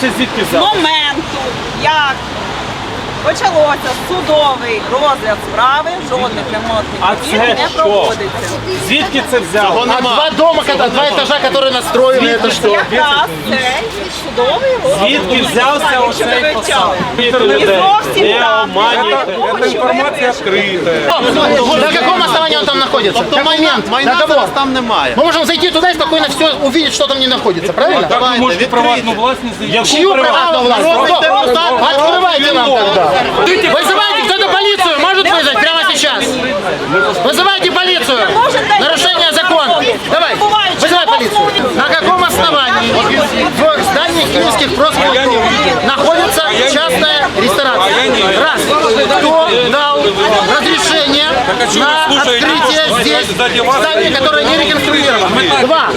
Це звідки взяв? моменту, як почалося судовий розгляд справи, жодних ремонтних А робіт це не що? проводиться. Звідки це взяв? А два дома, когда два этажа, которые настроены, это что? Якраз цей судовий розгляд. Звідки взявся Якщо ви оцей вивчали. фасад? І зовсім Не так. обманюйте. Це інформація На каком основании он там находится? Как момент? Договор. там немає. Мы можем зайти туда и спокойно все увидеть, что там не находится, правильно? Давайте, Можете приватну власність заявити. Чью приватную власть? Открывайте нам тогда. Вызывайте кто-то полицию, может вызвать прямо сейчас? Вызывайте полицию. Нарушение закона. Давай, вызывай полицию. На каком основании в здании киевских профспілок находится частная ресторация? Раз. Кто дал разрешение на открытие здесь здания, которое не реконструировано? Два.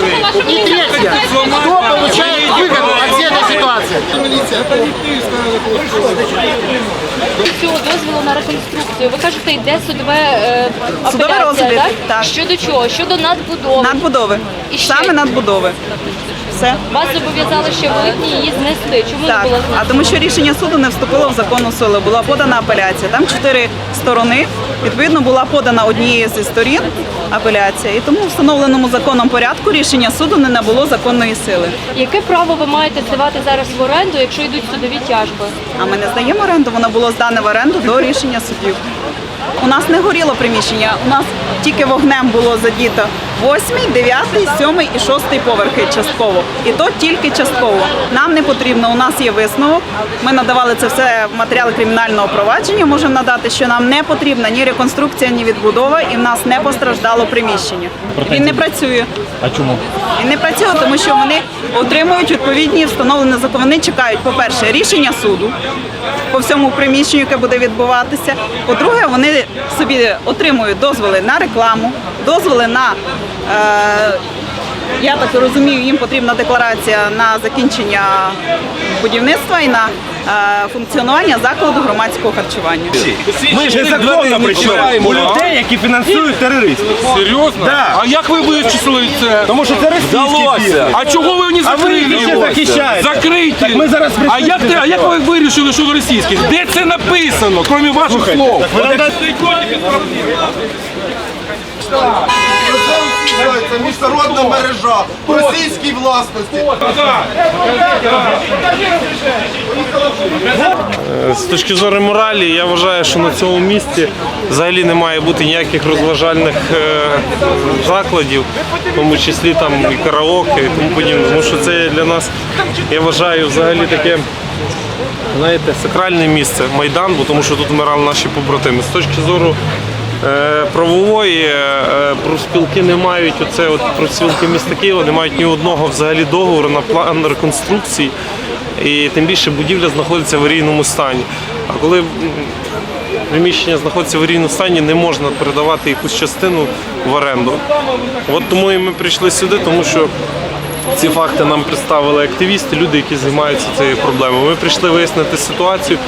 И третье. Кто цього дозволу на реконструкцію. Ви кажете, йде судове е, Судовий апеляція, розгляд, так? так. Щодо чого? Щодо надбудови. Надбудови. І ще? Саме надбудови. Все. Вас зобов'язали ще в липні її знести. Чому Так, не було а знесено? тому що рішення суду не вступило в законну силу. Була подана апеляція. Там чотири сторони. Відповідно, була подана однією зі сторін апеляція. І тому в встановленому законом порядку рішення суду не набуло законної сили. Яке право ви маєте здавати зараз в оренду, якщо йдуть судові тяжби? А ми не здаємо оренду, воно було здане в оренду до рішення судів. У нас не горіло приміщення, у нас тільки вогнем було задіто 8, 9, 7 і 6 поверхи частково. І то тільки частково. Нам не потрібно, у нас є висновок. Ми надавали це все в матеріали кримінального провадження. Можемо надати, що нам не потрібна ні реконструкція, ні відбудова, і в нас не постраждало приміщення. Він не працює. А чому? Він не працює, тому що вони отримують відповідні встановлені закони. Вони чекають, по-перше, рішення суду по всьому приміщенню, яке буде відбуватися. По-друге, вони собі отримують дозволи на рекламу, дозволи на. Е, я так розумію, їм потрібна декларація на закінчення будівництва і на е, функціонування закладу громадського харчування. Ми ж незаконно у людей, які фінансують терористів. Серйозно? Да. А як ви вичислили це? Тому що це. А чого ви не ви захищаєте. Закрийте. Так ми зараз а як, а як ви вирішили, що російський? Де це написано, крім ваших слов? ви нам Це міжнародна мережа в російській власності. З точки зору моралі, я вважаю, що на цьому місці взагалі не має бути ніяких розважальних е, закладів, в тому числі там і караоке і тому подібне. Тому що це для нас, я вважаю, взагалі таке. Знаєте, сакральне місце Майдан, бо тому що тут вмирали наші побратими. З точки зору правової е, профспілки не мають оце от профспілки міста Києва, не мають ні одного взагалі договору на план реконструкції. І тим більше будівля знаходиться в аварійному стані. А коли приміщення знаходиться в аварійному стані, не можна передавати якусь частину в оренду. От тому і ми прийшли сюди, тому що ці факти нам представили активісти, люди, які займаються цією проблемою. Ми прийшли вияснити ситуацію.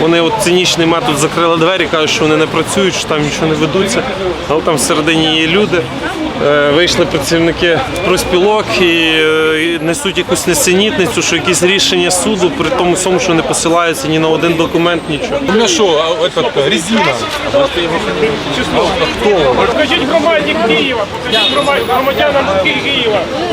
Вони от цинічний метод закрили двері, кажуть, що вони не працюють, що там нічого не ведуться. Але там всередині є люди. Е, Вийшли працівники проспілок і, е, несуть якусь несенітницю, що якісь рішення суду, при тому всьому, що не посилаються ні на один документ, нічого. У мене що, резина? Скажіть громаді Києва, покажіть громадянам Києва,